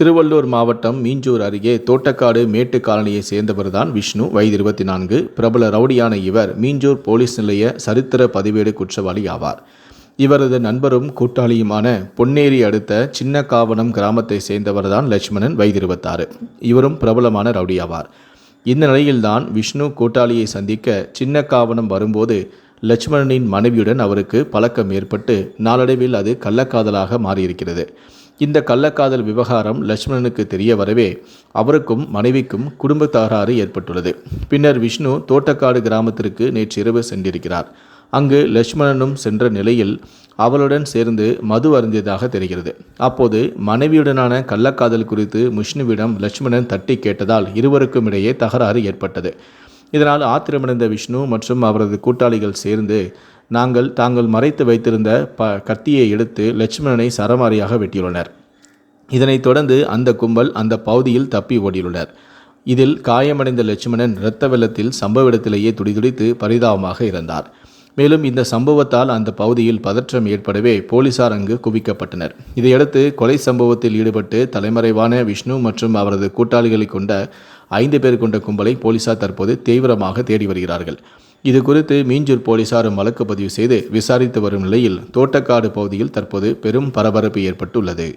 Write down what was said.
திருவள்ளூர் மாவட்டம் மீஞ்சூர் அருகே தோட்டக்காடு மேட்டு காலனியை சேர்ந்தவர்தான் விஷ்ணு. வயது இருபத்தி நான்கு பிரபல ரவுடியான இவர் மீஞ்சூர் போலீஸ் நிலைய சரித்திர பதிவேடு குற்றவாளி ஆவார். இவரது நண்பரும் கூட்டாளியுமான பொன்னேரி அடுத்த சின்ன காவனம் கிராமத்தை சேர்ந்தவர்தான் லட்சுமணன். வயது இருபத்தாறு. இவரும் பிரபலமான ரவுடி ஆவார். இந்த நிலையில்தான் விஷ்ணு கூட்டாளியை சந்திக்க சின்ன காவனம் வரும்போது லட்சுமணனின் மனைவியுடன் அவருக்கு பழக்கம் ஏற்பட்டு நாளடைவில் அது கள்ளக்காதலாக மாறியிருக்கிறது. இந்த கள்ளக்காதல் விவகாரம் லட்சுமணனுக்கு தெரிய வரவே அவருக்கும் மனைவிக்கும் குடும்ப தகராறு ஏற்பட்டுள்ளது. பின்னர் விஷ்ணு தோட்டக்காடு கிராமத்திற்கு நேற்றிரவு சென்றிருக்கிறார். அங்கு லட்சுமணனும் சென்ற நிலையில் அவளுடன் சேர்ந்து மது அருந்தியதாக தெரிகிறது. அப்போது மனைவியுடனான கள்ளக்காதல் குறித்து விஷ்ணுவிடம் லட்சுமணன் தட்டி கேட்டதால் இருவருக்கும் இடையே தகராறு ஏற்பட்டது. இதனால் ஆத்திரமடைந்த விஷ்ணு மற்றும் அவரது கூட்டாளிகள் சேர்ந்து நாங்கள் தாங்கள் மறைத்து வைத்திருந்த ப கத்தியை எடுத்து லட்சுமணனை சரமாரியாக வெட்டியுள்ளனர். இதனைத் தொடர்ந்து அந்த கும்பல் அந்த பகுதியில் தப்பி ஓடியுள்ளனர். இதில் காயமடைந்த லட்சுமணன் இரத்த வெள்ளத்தில் சம்பவ இடத்திலேயே துடிதுடித்து பரிதாபமாக இருந்தார் மேலும் இந்த சம்பவத்தால் அந்த பகுதியில் பதற்றம் ஏற்படவே போலீசார் அங்கு குவிக்கப்பட்டனர். இதையடுத்து கொலை சம்பவத்தில் ஈடுபட்டு தலைமறைவான விஷ்ணு மற்றும் அவரது கூட்டாளிகளை கொண்ட ஐந்து பேர் கொண்ட கும்பலை போலீசார் தற்போது தீவிரமாக தேடி வருகிறார்கள். இது குறித்து மீஞ்சூர் போலீசாரும் வழக்கு பதிவு செய்து விசாரித்து வரும் நிலையில் தோட்டக்காடு பகுதியில் தற்போது பெரும் பரபரப்பு ஏற்பட்டுள்ளது.